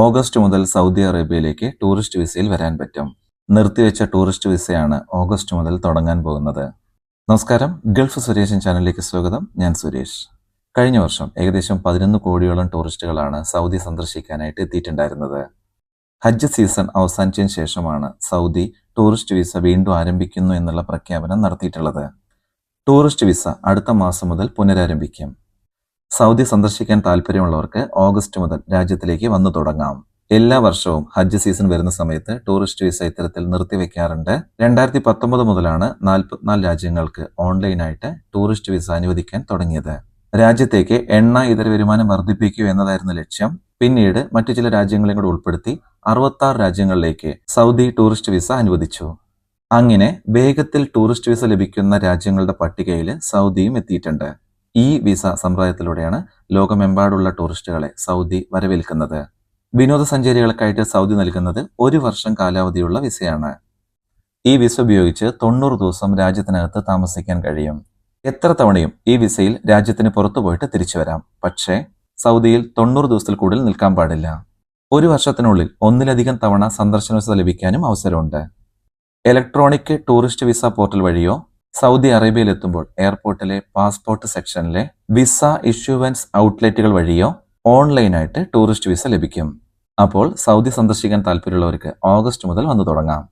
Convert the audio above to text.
August മുതൽ Saudi അറേബ്യയിലേക്ക് tourist വിസയിൽ വരാൻ പറ്റും. നിർത്തിവെച്ച ടൂറിസ്റ്റ് വിസയാണ് ഓഗസ്റ്റ് മുതൽ തുടങ്ങാൻ പോകുന്നത്. നമസ്കാരം. ഗൾഫ് സുരേഷൻ ചാനലിലേക്ക് സ്വാഗതം. ഞാൻ സുരേഷ്. കഴിഞ്ഞ വർഷം ഏകദേശം പതിനൊന്ന് കോടിയോളം ടൂറിസ്റ്റുകളാണ് സൗദി സന്ദർശിക്കാനായിട്ട് എത്തിയിട്ടുണ്ടായിരുന്നത്. ഹജ്ജ് സീസൺ അവസാനിച്ചതിന് ശേഷമാണ് സൗദി ടൂറിസ്റ്റ് വിസ വീണ്ടും ആരംഭിക്കുന്നു എന്നുള്ള പ്രഖ്യാപനം നടത്തിയിട്ടുള്ളത്. ടൂറിസ്റ്റ് വിസ അടുത്ത മാസം മുതൽ പുനരാരംഭിക്കും. സൗദി സന്ദർശിക്കാൻ താല്പര്യമുള്ളവർക്ക് ഓഗസ്റ്റ് മുതൽ രാജ്യത്തിലേക്ക് വന്നു തുടങ്ങാം. എല്ലാ വർഷവും ഹജ്ജ് സീസൺ വരുന്ന സമയത്ത് ടൂറിസ്റ്റ് വിസ ഇത്തരത്തിൽ നിർത്തിവെക്കാറുണ്ട്. രണ്ടായിരത്തി പത്തൊമ്പത് മുതലാണ് നാൽപ്പത്തിനാല് രാജ്യങ്ങൾക്ക് ഓൺലൈനായിട്ട് ടൂറിസ്റ്റ് വിസ അനുവദിക്കാൻ തുടങ്ങിയത്. രാജ്യത്തേക്ക് എണ്ണ ഇതര വരുമാനം വർദ്ധിപ്പിക്കുക എന്നതായിരുന്നു ലക്ഷ്യം. പിന്നീട് മറ്റു ചില രാജ്യങ്ങളെ കൂടെ ഉൾപ്പെടുത്തി അറുപത്തി ആറ് രാജ്യങ്ങളിലേക്ക് സൗദി ടൂറിസ്റ്റ് വിസ അനുവദിച്ചു. അങ്ങനെ വേഗത്തിൽ ടൂറിസ്റ്റ് വിസ ലഭിക്കുന്ന രാജ്യങ്ങളുടെ പട്ടികയിൽ സൗദിയും എത്തിയിട്ടുണ്ട്. ഈ വിസ സമ്പ്രദായത്തിലൂടെയാണ് ലോകമെമ്പാടുള്ള ടൂറിസ്റ്റുകളെ സൗദി വരവേൽക്കുന്നത്. വിനോദസഞ്ചാരികൾക്കായിട്ട് സൗദി നൽകുന്നത് ഒരു വർഷം കാലാവധിയുള്ള വിസയാണ്. ഈ വിസ ഉപയോഗിച്ച് തൊണ്ണൂറ് ദിവസം രാജ്യത്തിനകത്ത് താമസിക്കാൻ കഴിയും. എത്ര തവണയും ഈ വിസയിൽ രാജ്യത്തിന് പുറത്തു പോയിട്ട് തിരിച്ചു വരാം. പക്ഷേ സൗദിയിൽ തൊണ്ണൂറ് ദിവസത്തിൽ കൂടുതൽ നിൽക്കാൻ പാടില്ല. ഒരു വർഷത്തിനുള്ളിൽ ഒന്നിലധികം തവണ സന്ദർശന വിസ ലഭിക്കാനും അവസരമുണ്ട്. ഇലക്ട്രോണിക് ടൂറിസ്റ്റ് വിസ പോർട്ടൽ വഴിയോ സൗദി അറേബ്യയിൽ എത്തുമ്പോൾ എയർപോർട്ടിലെ പാസ്പോർട്ട് സെക്ഷനിലെ വിസ ഇഷ്യൂവൻസ് ഔട്ട്ലെറ്റുകൾ വഴിയോ ഓൺലൈനായിട്ട് ടൂറിസ്റ്റ് വിസ ലഭിക്കും. അപ്പോൾ സൗദി സന്ദർശിക്കാൻ താല്പര്യമുള്ളവർക്ക് ഓഗസ്റ്റ് മുതൽ വന്നു തുടങ്ങാം.